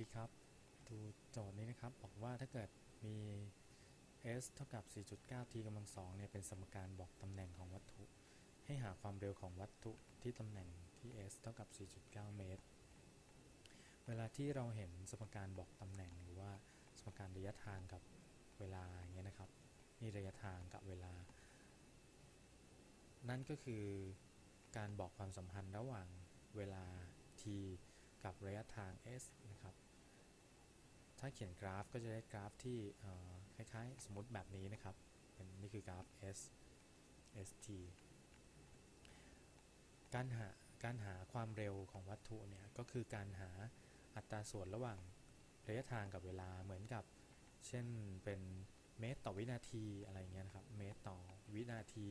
ดีครับดูโจทย์นี้นะครับ บอกว่าถ้าเกิดมี s เท่ากับ 4.9 t กำลังสองเนี่ยเป็นสมการบอกตำแหน่งของวัตถุ ให้หาความเร็วของวัตถุที่ตำแหน่งที่ s เท่ากับ 4.9 เมตร เวลาที่เราเห็นสมการบอกตำแหน่งหรือว่าสมการระยะทางกับเวลาอย่างเงี้ยนะครับนี่ระยะทางกับเวลา นั่นก็คือการบอกความสัมพันธ์ระหว่างเวลา t กับระยะทาง s นะครับ ถ้าเขียนกราฟก็จะได้กราฟที่คล้ายๆ สมมติแบบนี้นะครับเป็นนี่คือกราฟ s st การหาการหาความเร็วของวัตถุเนี่ยก็คือการหาอัตราส่วนระหว่างระยะทางกับเวลาเหมือนกับ เช่นเป็นเมตรต่อวินาทีอะไรอย่างเงี้ยนะครับเมตรต่อวินาที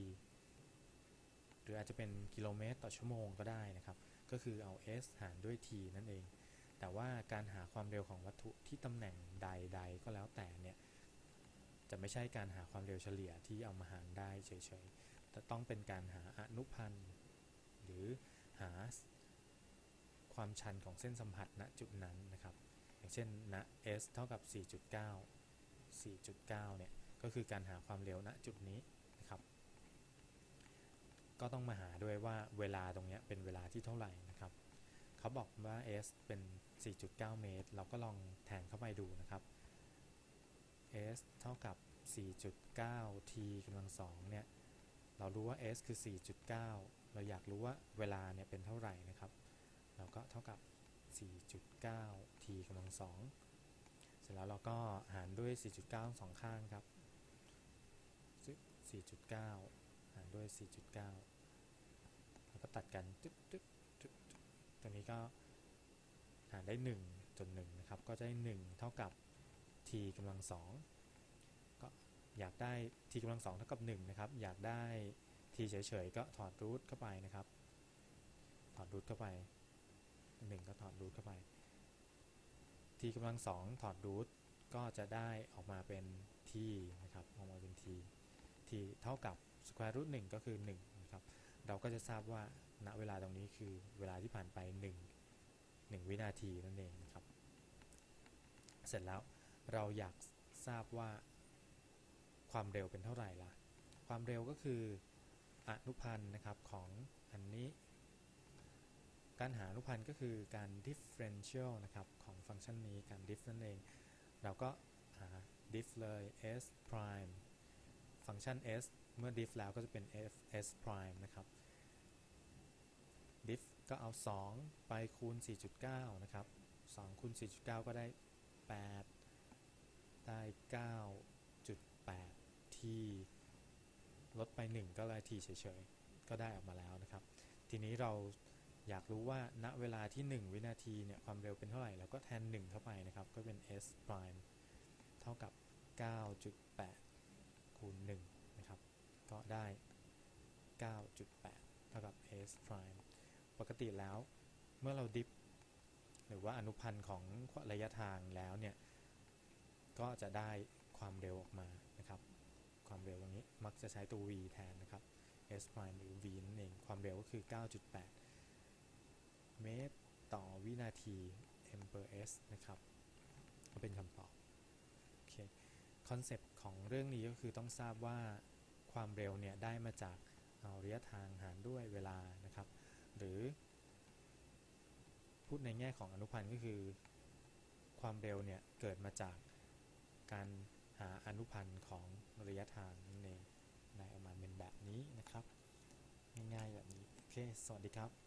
หรืออาจจะเป็นกิโลเมตรต่อชั่วโมงก็ได้นะครับ ก็คือเอา s หารด้วย t นั่นเอง แต่ว่าการหาความเร็วของวัตถุที่ตำแหน่งใด ๆ ก็แล้วแต่เนี่ยจะไม่ใช่การหาความเร็วเฉลี่ยที่เอามาหารได้เฉยๆ แต่ต้องเป็นการหาอนุพันธ์หรือหาความชันของเส้นสัมผัสณจุดนั้นนะครับ อย่างเช่นณ s เท่ากับ 4.9 4.9 เนี่ยก็คือการหาความเร็วณจุดนี้นะครับ ก็ต้องมาหาด้วยว่าเวลาตรงนี้เป็นเวลาที่เท่าไหร่นะครับ เขาบอกว่า s เป็น 4.9 เมตร เราก็ลองแทนเข้าไปดูนะครับ s เท่ากับ 4.9 t กำลังสองเนี่ย เรารู้ว่า s คือ 4.9 เราอยากรู้ว่าเวลาเนี่ยเป็นเท่าไหร่นะครับ เราก็เท่ากับ 4.9 t กำลังสองเสร็จแล้วเราก็หารด้วย 4.9 สองข้างครับ 4.9 หารด้วย 4.9 แล้วก็ตัดกันตึ๊ด ตรงนี้ก็หารได้1จน1นะครับ ก็จะได้ 1 เท่ากับ t กำลังสองก็อยากได้ t กำลังสองเท่ากับ1นะครับ อยากได้ t เฉยๆ ก็ถอดรูทเข้าไปนะครับ ถอดรูทเข้าไป 1 ก็ถอดรูทเข้าไป t กำลังสองถอดรูทก็จะได้ออกมาเป็น t นะครับ ออกมาเป็น t t เท่ากับ square root 1ก็คือ1นะครับ เราก็จะทราบว่า ณเวลาตรงนี้คือเวลาที่ผ่านไป 1 1 วินาทีนั่นเองนะครับ เสร็จแล้วเราอยากทราบว่าความเร็วเป็นเท่าไหร่ล่ะ ความเร็วก็คืออนุพันธ์นะครับของอันนี้ การหาอนุพันธ์ก็คือการ differential นะครับของฟังก์ชันนี้การ diff นั่นเอง เราก็หา diff เลย s prime ฟังก์ชัน s เมื่อ diff แล้วก็จะเป็น f s prime นะครับ diff ก็เอา 2 ไปคูณ 4.9 นะครับ2คูณ 4.9 ก็ได้ 8 ได้ 9.8 ที่ลดไป 1 ก็เลยทีเฉยๆ ก็ได้ออกมาแล้วนะครับ ทีนี้เราอยากรู้ว่าณเวลาที่ 1 วินาทีเนี่ยความเร็วเป็นเท่าไหร่เราก็แทน 1 เข้าไปนะครับ ก็เป็น s prime เท่ากับ 9.8 คูณ 1 นะครับ ก็ได้ 9.8 เท่ากับ s prime ปกติแล้ว เมื่อเราดิฟหรือว่าอนุพันธ์ของระยะทางแล้วเนี่ย ก็จะได้ความเร็วออกมานะครับ ความเร็วตรงนี้มักจะใช้ตัว v แทนนะครับ s prime หรือ v นั่นเอง ความเร็วก็คือ 9.8 เมตรต่อวินาที m per s นะครับก็เป็นคำตอบ โอเค คอนเซปต์ของเรื่องนี้ก็คือต้องทราบว่าความเร็วเนี่ยได้มาจากเอาระยะทางหารด้วยเวลานะครับ หรือ พูดในแง่ของอนุพันธ์ก็คือ ความเร็วเนี่ยเกิดมาจากการหาอนุพันธ์ของระยะทางนั่นเองได้ออกมาเป็นแบบนี้นะครับ ง่ายๆแบบนี้ โอเค สวัสดีครับ